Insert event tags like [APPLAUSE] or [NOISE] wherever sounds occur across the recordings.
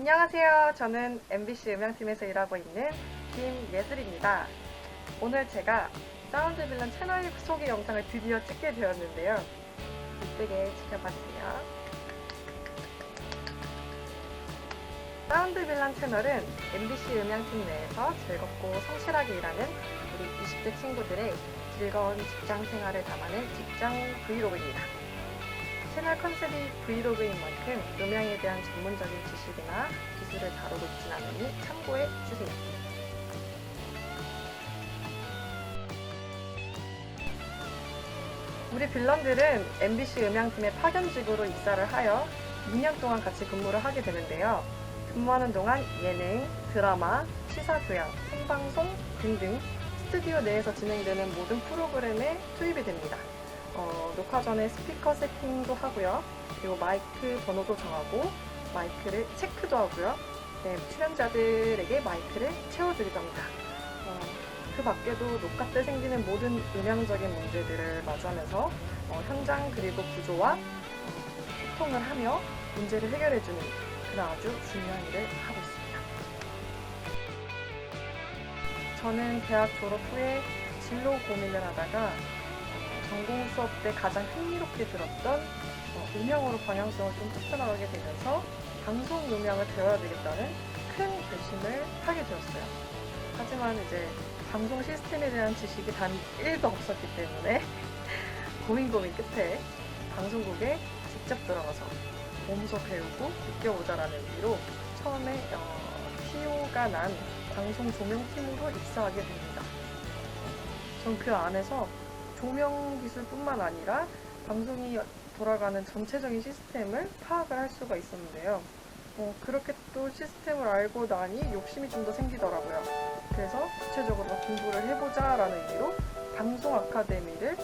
안녕하세요. 저는 MBC 음향팀에서 일하고 있는 김예슬입니다. 오늘 제가 사운드 빌런 채널 소개 영상을 드디어 찍게 되었는데요. 이쁘게 지켜봐주세요. 사운드 빌런 채널은 MBC 음향팀 내에서 즐겁고 성실하게 일하는 우리 20대 친구들의 즐거운 직장 생활을 담아낸 직장 브이로그입니다. 채널 컨셉이 브이로그인 만큼 음향에 대한 전문적인 지식이나 기술을 다루고 있진 않으니 참고해 주세요. 우리 빌런들은 MBC 음향팀의 파견직으로 입사를 하여 2년 동안 같이 근무를 하게 되는데요. 근무하는 동안 예능, 드라마, 시사교양, 생방송 등등 스튜디오 내에서 진행되는 모든 프로그램에 투입이 됩니다. 어, 녹화 전에 스피커 세팅도 하고요. 그리고 마이크 번호도 정하고 마이크를 체크도 하고요. 네, 출연자들에게 마이크를 채워주기도 합니다. 어, 그 밖에도 녹화 때 생기는 모든 음향적인 문제들을 마주하면서 어, 현장 그리고 구조와 어, 소통을 하며 문제를 해결해주는 그런 아주 중요한 일을 하고 있습니다. 저는 대학 졸업 후에 진로 고민을 하다가 어, 전공 수업 때 가장 흥미롭게 들었던 어, 음향으로 방향성을 좀 쫓아나가게 되면서 방송 음향을 배워야 되겠다는 큰 결심을 하게 되었어요. 하지만 이제 방송 시스템에 대한 지식이 단 1도 없었기 때문에 [LAUGHS] 고민 고민 끝에 방송국에 직접 들어가서 몸소 배우고 느껴보자라는 의미로 처음에 어, TO가 난 방송 조명팀으로 입사하게 됩니다. 전 그 안에서 조명 기술뿐만 아니라 방송이 돌아가는 전체적인 시스템을 파악을 할 수가 있었는데요. 어, 그렇게 또 시스템을 알고 나니 욕심이 좀 더 생기더라고요. 그래서 구체적으로 공부를 해보자 라는 의미로 방송 아카데미를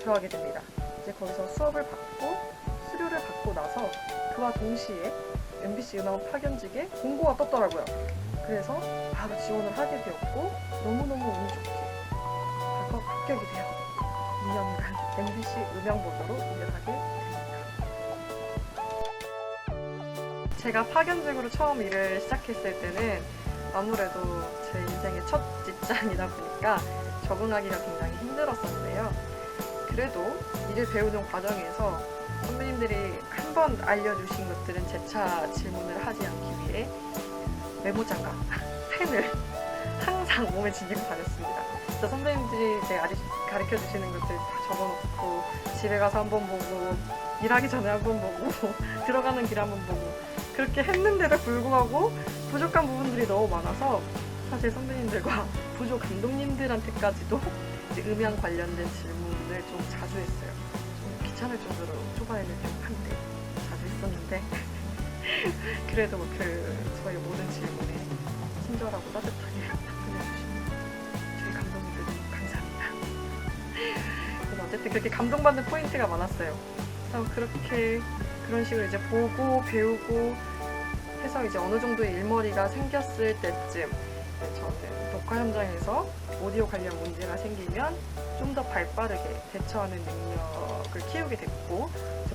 들어가게 됩니다. 이제 거기서 수업을 받고 수료를 받고 나서 그와 동시에 MBC 음악 파견직에 공고가 떴더라고요. 그래서 바로 지원을 하게 되었고 너무너무 운이 좋게 벌컥 합격이 되어 2년간 MBC 음향보조로 일을 하게 됩니다. 제가 파견직으로 처음 일을 시작했을 때는 아무래도 제 인생의 첫 직장이다 보니까 적응하기가 굉장히 힘들었었는데요. 그래도 일을 배우는 과정에서 선배님들이 한 번 알려주신 것들은 재차 질문을 하지 않기 위해 메모장과 [LAUGHS] 펜을 몸에 지니고 다녔습니다. 그래서 선배님들이 이제 아직 가르쳐 주시는 것들 다 적어놓고 집에 가서 한번 보고 일하기 전에 한번 보고 [LAUGHS] 들어가는 길 한번 보고 그렇게 했는데도 불구하고 부족한 부분들이 너무 많아서 사실 선배님들과 [LAUGHS] 부조 감독님들한테까지도 음향 관련된 질문을 좀 자주 했어요. 좀 귀찮을 정도로 초반에는 좀 한데 자주 했었는데 [LAUGHS] 그래도 그 저희 모든 질문에 친절하고 따뜻하게 어쨌든 그렇게 감동받는 포인트가 많았어요. 그래서 그렇게 그런 식으로 이제 보고 배우고 해서 이제 어느 정도의 일머리가 생겼을 때쯤 저는 녹화 현장에서 오디오 관련 문제가 생기면 좀 더 발빠르게 대처하는 능력을 키우게 됐고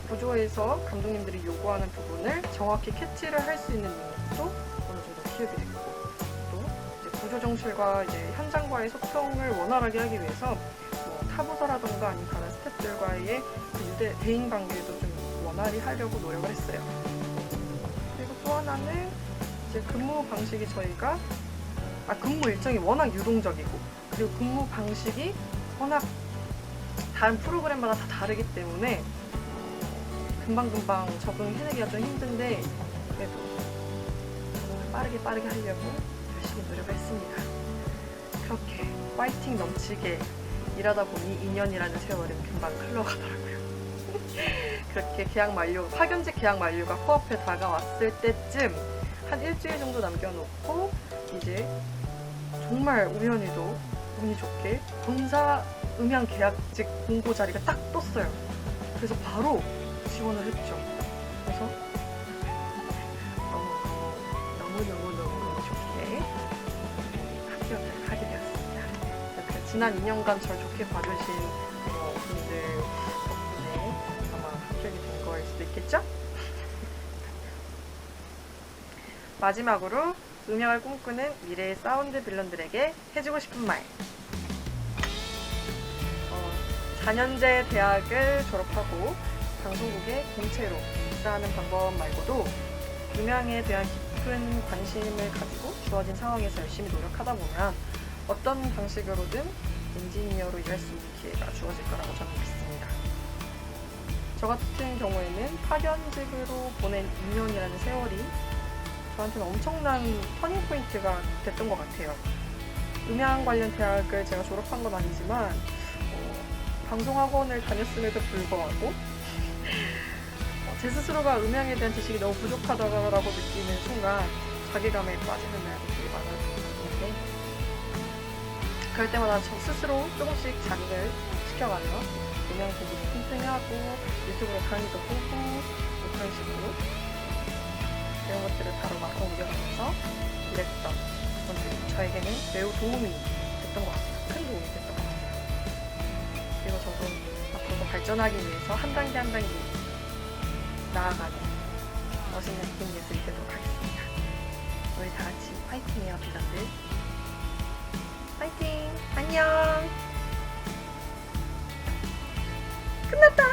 부조에서 감독님들이 요구하는 부분을 정확히 캐치를 할 수 있는 능력도 어느 정도 키우게 됐고 또 이제 구조 정실과 이제 현장과의 소통을 원활하게 하기 위해서 뭐 타부서라던가 아니면 다른 스태프들과의 그 유대 대인 관계도 좀 원활히 하려고 노력을 했어요. 그리고 또 하나는 이제 근무 방식이 저희가 아 근무 일정이 워낙 유동적이고 그리고 근무 방식이 워낙 다른 프로그램마다 다 다르기 때문에 금방금방 적응해내기가 좀 힘든데 그래도 빠르게 빠르게 하려고 열심히 노력을 했습니다. 그렇게 파이팅 넘치게 일하다 보니 2년이라는 세월은 금방 흘러가더라고요. [LAUGHS] 그렇게 계약 만료, 파견직 계약 만료가 코앞에 다가왔을 때쯤 한 일주일 정도 남겨놓고 이제 정말 우연히도 운이 좋게 본사 음향 계약직 공고 자리가 딱 떴어요. 그래서 바로 지원을 했죠. 그래서 지난 2년간 절 좋게 봐주신 어, 분들 덕분에 아마 합격이 된 거일 수도 있겠죠? [LAUGHS] 마지막으로 음향을 꿈꾸는 미래의 사운드 빌런들에게 해주고 싶은 말. 어, 4년제 대학을 졸업하고 방송국에 공채로 입사하는 방법 말고도 음향에 대한 깊은 관심을 가지고 주어진 상황에서 열심히 노력하다 보면 어떤 방식으로든 엔지니어로 일할 수 있는 기회가 주어질 거라고 저는 믿습니다. 저 같은 경우에는 파견직으로 보낸 2년이라는 세월이 저한테는 엄청난 터닝 포인트가 됐던 것 같아요. 음향 관련 대학을 제가 졸업한 건 아니지만 어, 방송학원을 다녔음에도 불구하고 [LAUGHS] 어, 제 스스로가 음향에 대한 지식이 너무 부족하다고 느끼는 순간 자괴감에 빠지는 날도 되게 많았는데 그럴 때마다 저 스스로 조금씩 자극을 시켜가며 공부 틈틈이하고 유튜브로 강의도 보고 뭐 그런 식으로 이런 것들을 바로 막 옮겨가면서 일했던 부분들이 저에게는 매우 도움이 됐던 것 같아요. 큰 도움이 됐던 것 같아요. 그리고 저도 앞으로 발전하기 위해서 한 단계 한 단계 나아가는 멋있는 빅 예술이 되도록 하겠습니다. 우리 다 같이 파이팅해요, 비전들. 파이팅! 안녕! 끝났다!